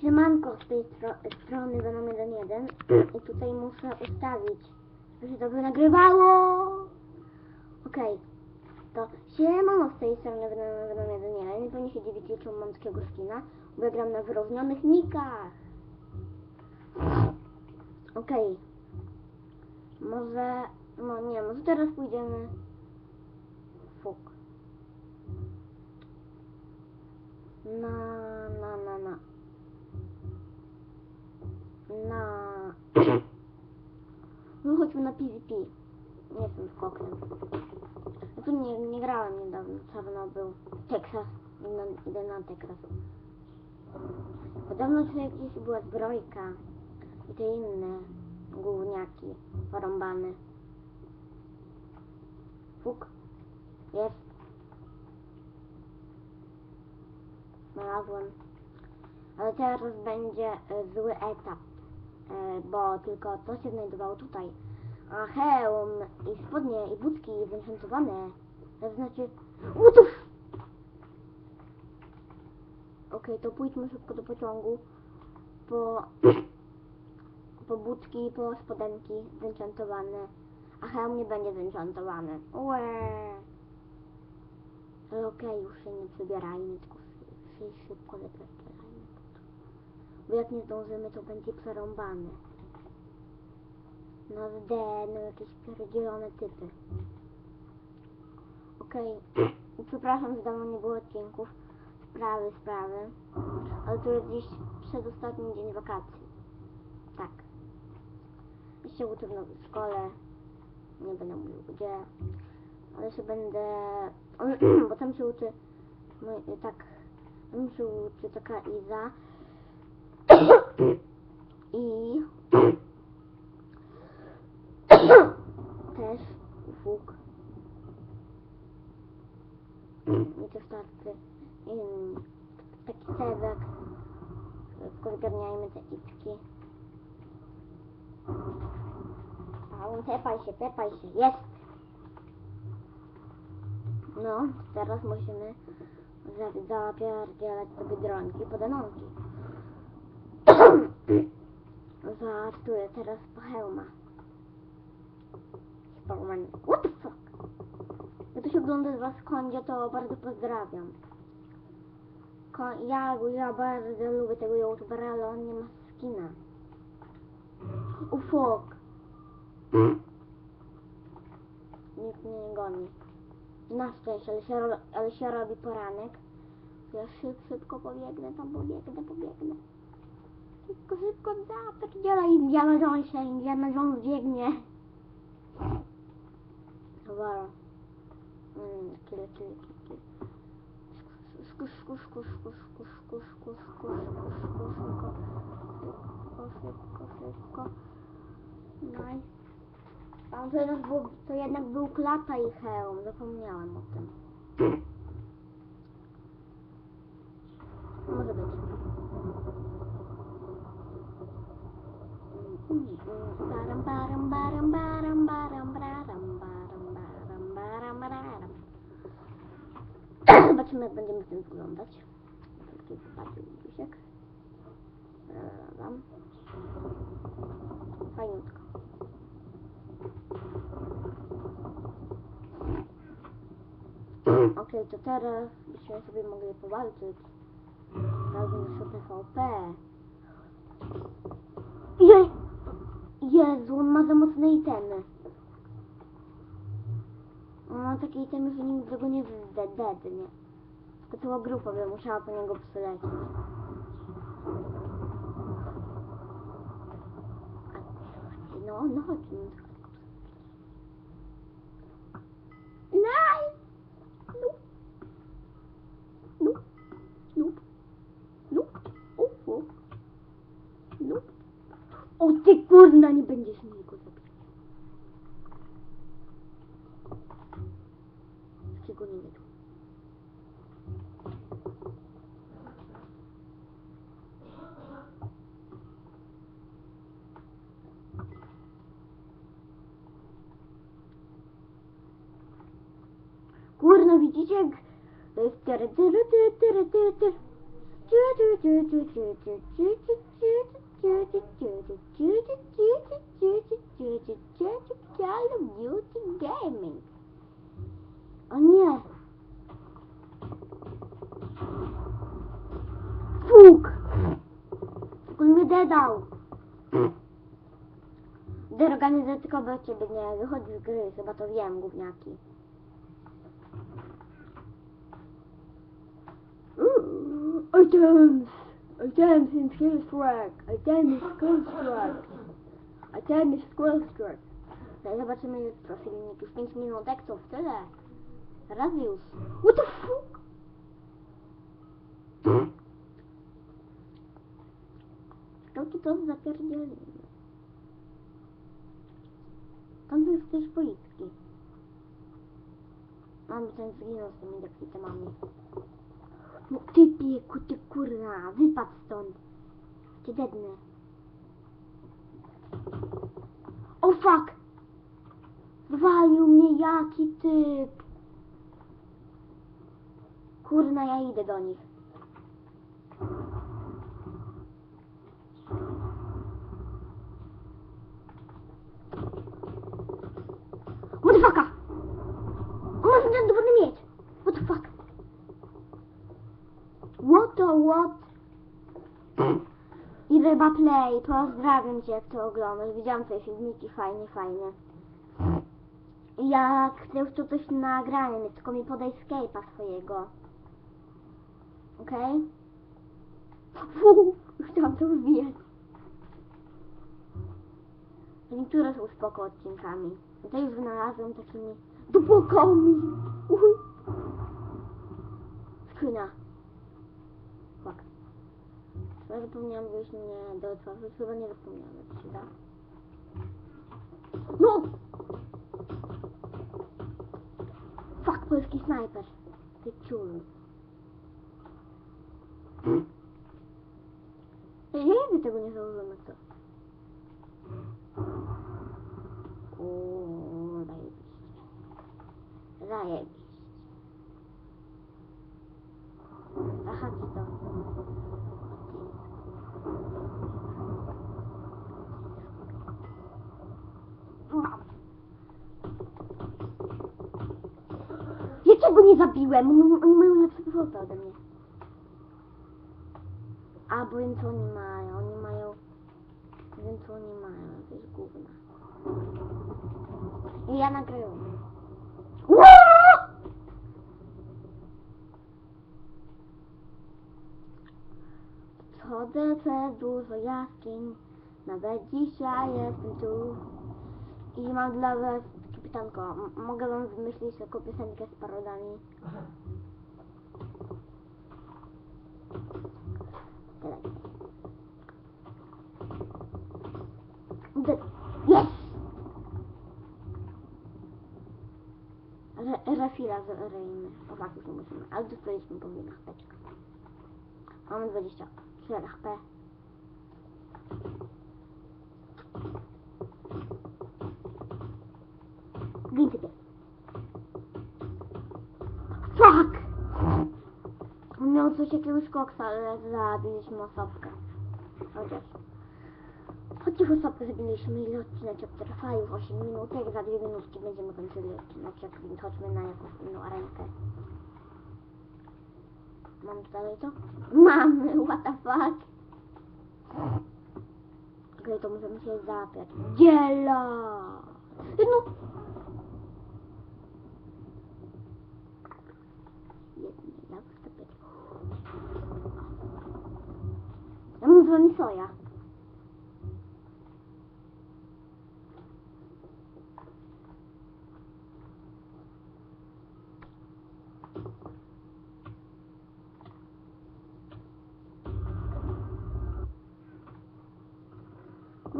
Siemanko z tej stro strony Venom 1.1 i tutaj muszę ustawić, żeby się dobrze nagrywało. Okej, to siemano z tej strony Venom Venom 1.1 i pewnie się dziwicie, czemu mam takiego skina, bo ja gram na wyrównionych nikach. Okej, może, no nie, może teraz pójdziemy, fuk, na, na, na, na. Na... No chodźmy na PvP. Nie jestem skokiem. Ja tu nie, nie grałem niedawno. Czarno był Texas. Idę- Idę na Texas. Podobno tu jakieś była zbrojka. I te inne gówniaki porąbane. Fuk. Jest. Znalazłem. Ale teraz będzie e, zły etap, bo tylko to się znajdowało tutaj. A hełm i spodnie i budki zenchantowane. To znaczy... Utuf! Okej, to pójdźmy szybko do pociągu. Po... Po budki, po spodenki zenchantowane. A hełm nie będzie zenchantowany. Okej, już się nie przebierajmy, tylko szybko zapierdzielajmy. Bo jak nie zdążymy, to będzie przerąbane. No zde, no jakieś pierdzielone typy. Okej, przepraszam, że dawno nie było odcinków. Sprawy, sprawy. Ale to jest dziś przedostatni dzień wakacji. Tak. Jeszcze uczę w szkole. Nie będę mówił gdzie. Ale się będę... bo tam się uczy... No, tak... Tam się uczy taka Iza. I... też Fuk. I to starczy. I taki. Tylko zgarniajmy te itki. A on się, tepaj się. Jest! No, teraz musimy za- zapierdzielać te biedronki po denonki. Zaartuję teraz po hełma. Spiderman. What the fuck? Jak to się ogląda z was kądzie, to bardzo pozdrawiam. Ja, ja bardzo lubię tego youtubera, ale on nie ma skina. Fuck. Nikt mnie nie goni. Na szczęście, ale się, ale się robi poranek. Ja szyb, szybko pobiegnę, tam pobiegnę, pobiegnę. Szybko, szybko, zapierdzielaj Indiana Jonesa, Indiana Jones biegnie. Dobra. Mm, kile, kile. Skus, skus, skus, skus, skus, skus, skus, skus, skus, skus, szybko. Szybko, szybko, szybko. Nice. Tam to jednak był, to jednak był klata i hełm, zapomniałem o tym. Może być. Zobaczymy, jak będziemy z tym wyglądać. Taki Dusiek. Wam. Fajniutko. Okej, to teraz byśmy sobie mogli powalczyć. Razem z PvP. Je... Jezu, on ma za mocne itemy. On ma takie itemy, że nigdy go nie zdednie. To cała grupa by musiała po niego przylecieć. No, no chodźmy. Kurna, nie będziesz mnie go zabić. Takiego nie wiem. Kurno, widzicie jak to jest tyry, tyry, tyry, tyry, tyry, tyry. Call of Duty ciebie nie wychodzi z gry, chyba to wiem, gówniaki. Items! Again his skill strike. Again his skill strike. Again his skill strike. Да, я бачу, мені трохи якийсь змінило тексту в теле. Радіус. What the fuck? Скільки тут заперділено? Там же стоїш поїздки. Мам, це не згинувся, мені так і мамі. No ty pieku, ty kurna, wypadł stąd. Cię dednę. O fuck! Zwalił mnie jaki typ. Kurna, ja idę do nich. What the fuck? On ma ten dowolny miecz. What the fuck? What the what? I ryba play, pozdrawiam cię jak to oglądasz. Widziałam twoje filmiki, fajnie, fajnie. Jak chcę już tu coś nagrania mieć, tylko mi podaj Skype'a swojego. Okej? Okay? Chciałam to wbijać. Niektóre są spoko odcinkami. To już wynalazłem takimi dupokami. Uhu. Chyba zapomniałam wyjść mnie do otwarcia. Chyba nie zapomniałam, jak się da. No! Fuck, polski snajper. Ty ciulu. Ja nigdy tego nie założyłem, jak to. Uuu, zajebiście. Zajebiście. Aha, co to? Jakiego nie zabiłem? Oni oni mają lepsze powroty ode mnie. A, bo co oni mają. Oni mają... Wiem co oni mają. Jakieś gówna. I ja nagrałem. Chodzę przez dużo jaskiń, nawet dzisiaj jestem tu. I mam dla was pytanko. M- mogę wam wymyślić taką piosenkę z parodami? D- Yes! Re- zrobimy. O fakt, już nie musimy. Ale dostaliśmy powinna chpeczka. Mamy 24 HP. Coś jakiegoś koksa, ale zabiliśmy osobkę. Chociaż. Chociaż osobkę zabiliśmy i odcinek trwa już 8 minut. Jak za 2 minutki będziemy kończyli odcinek, jak chodźmy na jakąś inną arenkę. Mam dalej to? Mamy, what the fuck? Okej, to możemy się zapiać. Dziela! No! Jedny, jak zapiać. Ja mam z wami soja.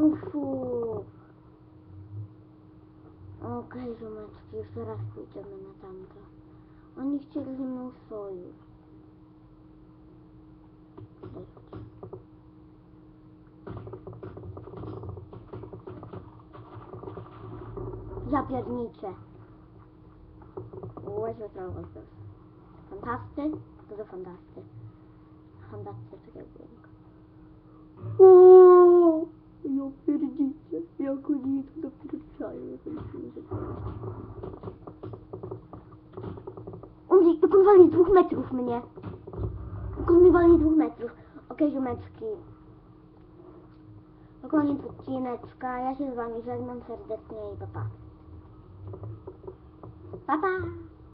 Ufu. Okej, ziomeczki, już zaraz pójdziemy na tamto. Oni chcieli mną sojusz. Łeś wytrągał to. Fantasty? To fantasty. fondacja takiego budynku. Ooo, ja pierdzicie, jak oni to dopiero On, jak on wali z dwóch metrów mnie. Jak on mi wali z dwóch metrów. Okej, ziomeczki. To koniec odcineczka. Ja się z wami żegnam serdecznie i pa pa. Pa pa.